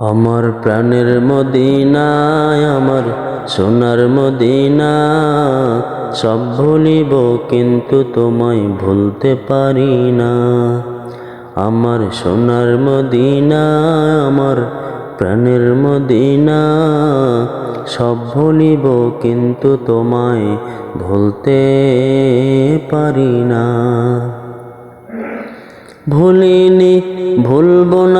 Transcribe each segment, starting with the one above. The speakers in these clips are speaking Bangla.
আমার প্রাণের মদিনায়, আমার সোনার মদিনা সব ভুলিব কিন্তু তোমায় ভুলতে পারি না। আমার সোনার মদিনা আমার প্রাণের মদিনা সব ভুলিব কিন্তু তোমায় ভুলতে পারি না। ভুলিনি, ভুলবো না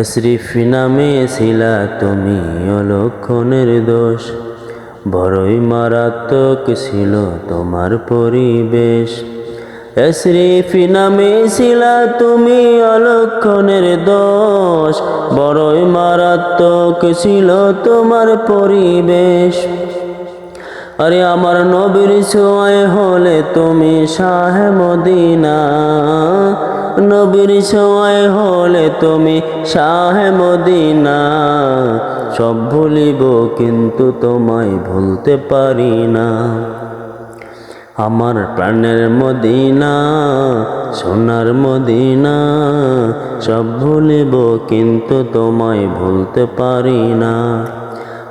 এসরিফ নামে ছিলা তুমি অলক্ষণের দোষ। বড়ই মারাত্মক ছিল তোমার পরিবেশ। এসরিফ নামে ছিলা তুমি অলক্ষণের দোষ। বড়ই মারাত্মক ছিল তোমার পরিবেশ। আরে আমার নবীর ছোঁয়ায় হলে তুমি শাহ মদিনা। নবীর ছোঁয়ায় হলে তুমি শাহ মদিনা। সব ভুলিব কিন্তু তোমায় ভুলতে পারি না। আমার প্রাণের মদিনা, সোনার মদিনা, সব ভুলিব কিন্তু তোমায় ভুলতে পারি না।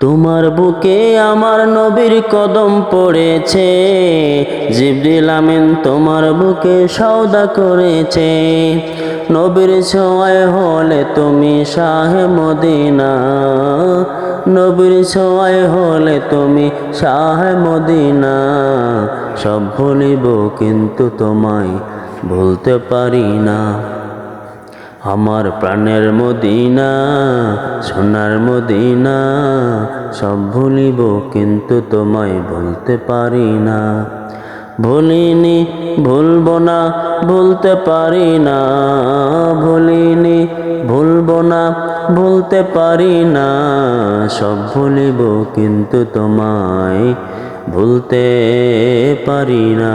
তোমার বুকে আমার নবীর কদম পড়েছে, জিবরিল আমিন তোমার বুকে সওদা করেছে। নবীর ছোঁয়ায় হলে তুমি শাহে মদিনা, নবীর ছোঁয়ায় হলে তুমি শাহে মদিনা। সব ভুলিব কিন্তু তোমায় ভুলতে পারি না। আমার প্রাণের মদিনা, সোনার মদিনা, সব ভুলিব কিন্তু তোমায় ভুলতে পারি না। ভুলিনি, ভুলব না, ভুলতে পারি না। ভুলিনি, ভুলব না, ভুলতে পারি না। সব ভুলিব কিন্তু তোমায় ভুলতে পারি না।